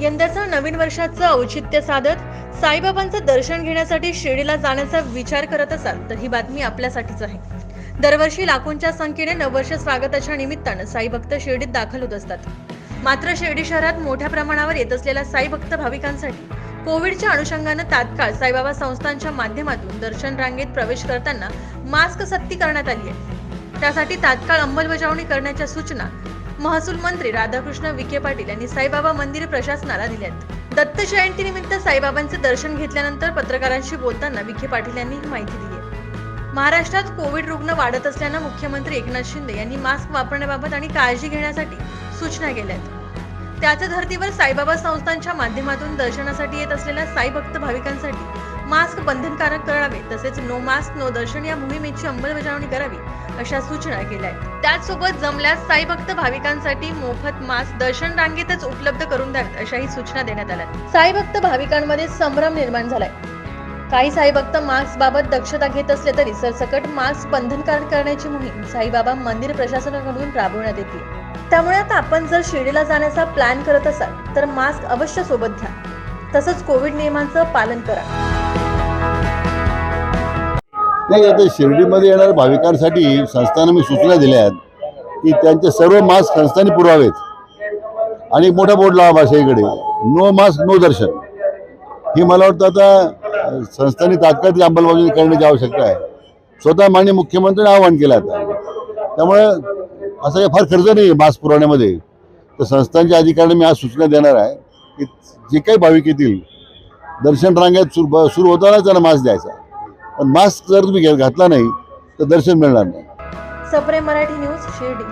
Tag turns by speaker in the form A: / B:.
A: यंदाचं नवीन वर्षाचं औचित्य साधत साईबाबांचं दर्शन घेण्यासाठी शिर्डीला जाण्याचा विचार करत असाल तर ही बातमी आपल्यासाठीच आहे. दरवर्षी लाखोंच्या संख्येने नववर्ष स्वागताच्या निमित्तानं साई भक्त शिर्डीत दाखल होत असतात. मात्र शिर्डी शहरात मोठ्या प्रमाणावर येत असलेल्या साई भक्त भाविकांसाठी कोविडच्या अनुषंगानं तात्काळ साईबाबा संस्थांच्या माध्यमातून दर्शन रांगेत प्रवेश करताना मास्क सक्ती करण्यात आली आहे. त्यासाठी तात्काळ अंमलबजावणी करण्याच्या सूचना महसूल मंत्री राधाकृष्ण विखे पाटील यांनी साईबाबा मंदिर प्रशासनाला दिल्यात दत्त जयंतीनिमित्त साईबाबांचे दर्शन घेतल्यानंतर पत्रकारांशी बोलताना विखे पाटील यांनी ही माहिती दिली महाराष्ट्रात कोविड रुग्ण वाढत असल्यानं मुख्यमंत्री एकनाथ शिंदे यांनी मास्क वापरण्याबाबत आणि काळजी घेण्यासाठी सूचना केल्या आहेत. त्याच धर्तीवर साईबाबा संस्थांच्या माध्यमातून दर्शनासाठी येत असलेल्या साई भक्त भाविकांसाठी मास्क बंधनकारक करावे तसेच नो मास्क नो दर्शन या मोहिमेची अंमलबजावणी करावी अशा सूचना केल्या आहेत. त्याचसोबत जमल्यास साई भक्त भाविकांसाठी मोफत मास्क दर्शन रांगेतच उपलब्ध करून द्यावेत अशाही सूचना देण्यात आल्या. साई भक्त भाविकांमध्ये संभ्रम निर्माण झालाय. काही साई भक्त मास्क बाबत दक्षता घेत असले तरी सरसकट मास्क बंधनकारक करण्याची मोहीम साईबाबा मंदिर प्रशासनाकडून राबवण्यात येते. त्यामुळे आता आपण जर शिर्डीला जाण्याचा प्लॅन करत असाल तर मास्क अवश्य सोबत घ्या. तसंच कोविड नियमांचं पालन करा.
B: नाही आता शिर्डीमध्ये येणाऱ्या भाविकांसाठी संस्थानं मी सूचना दिल्या आहेत की त्यांचे सर्व मास्क संस्थांनी पुरवावेत आणि एक मोठा बोर्ड लावा भाषेकडे नो मास्क नो दर्शन. ही मला वाटतं आता संस्थांनी तात्काळ ती अंमलबजावणी करण्याची आवश्यकता आहे. स्वतः माननीय मुख्यमंत्र्यांनी आवाहन केलं आता. त्यामुळे असं काही फार खर्च नाही मास्क पुरवण्यामध्ये तर संस्थांच्या अधिकाऱ्यांना मी आज सूचना देणार आहे की जे काही भाविक येतील दर्शन रांगेत सुरू सुरू होतानाच त्यांना मास्क द्यायचा. पण मास्क जर तुम्ही घातला नाही तर दर्शन मिळणार नाही.
A: सप्रे मराठी न्यूज शिर्डी.